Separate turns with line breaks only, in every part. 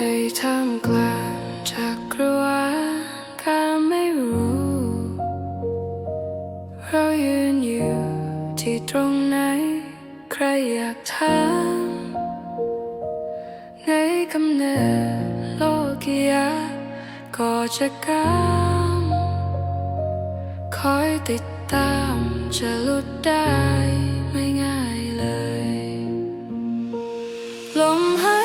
ให้ทำกลางจากรวาลการไม่รู้ เรายืนอยู่ที่ตรงไหน ใครอยากถามในกำเนิดโลกียาก็จะกามคอยติดตามจะหลุดได้ไม่ง่ายเลย ลมหาย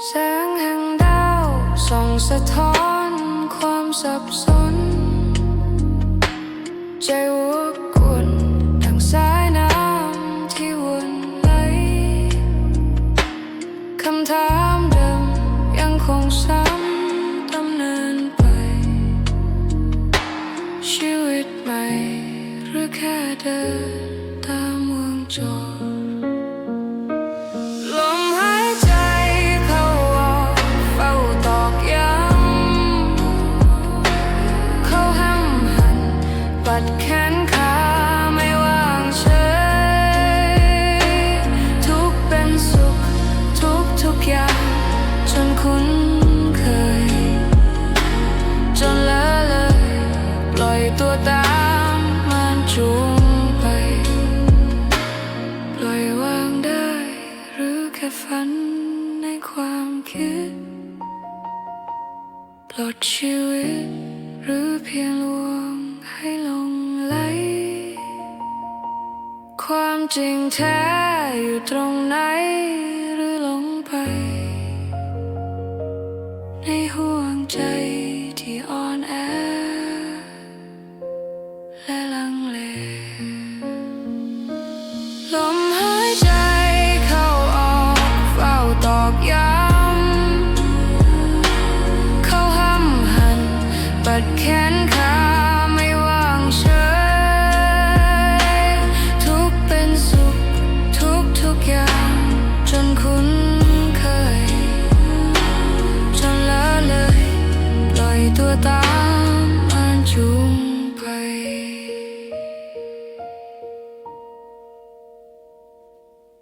แสงแห่งดาวส่องสะท้อนความสับสน ใจวกวนดังสายน้ำที่วนไหลคำถามเดิมยังคงซ้ำดำเนินไป ชีวิตใหม่หรือแค่เดินตามวงจร เคย จนละเลยปล่อยตัวตามมันจูงไป ปล่อยวางได้ หรือแค่ฝันในความคิด ปลดชีวิต หรือเพียงลวงให้ลงไหล ความจริงแท้อยู่ตรงไหน ในห่วงใจที่อ่อนแอ และลังเล ลมหายใจเข้าออกเฝ้าตอกย้ำเข้าห้ำหันปัดแขน